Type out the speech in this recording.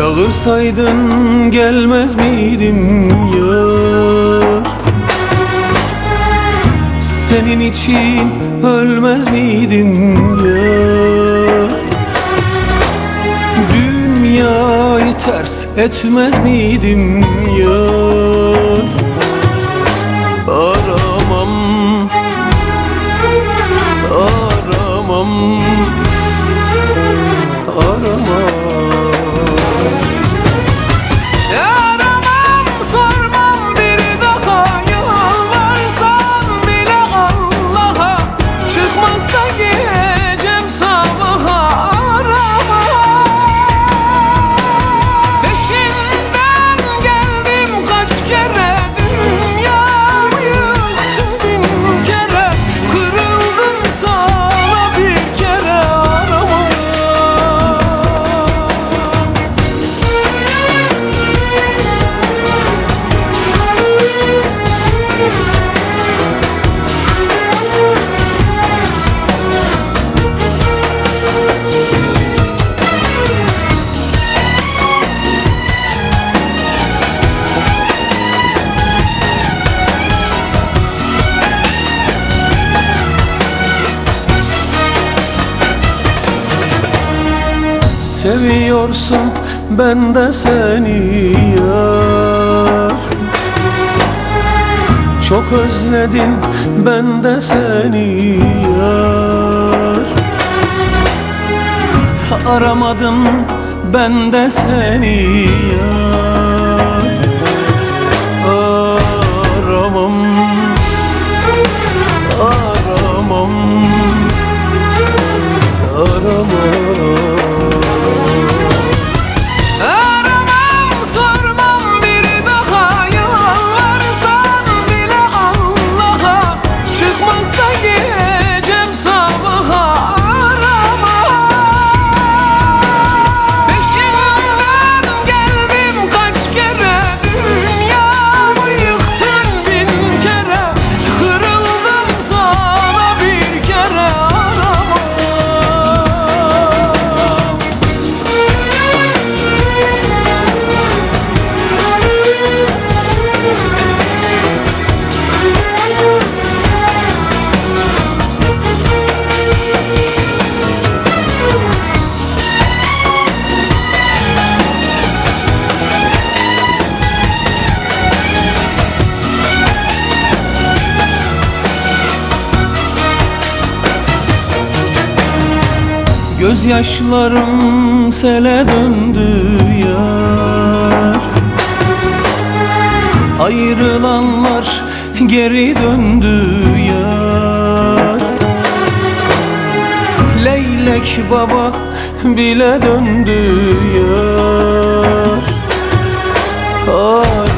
Çağırsaydın gelmez miydim yar Senin için ölmez miydim yar Dünyayı ters etmez miydim yar Seviyorsun ben de seni yar. Çok özledim ben de seni yar. Aramadım ben de seni yar Gözyaşlarım sele döndü yar. Ayrılanlar geri döndü yar. Leylek baba bile döndü yar. Ah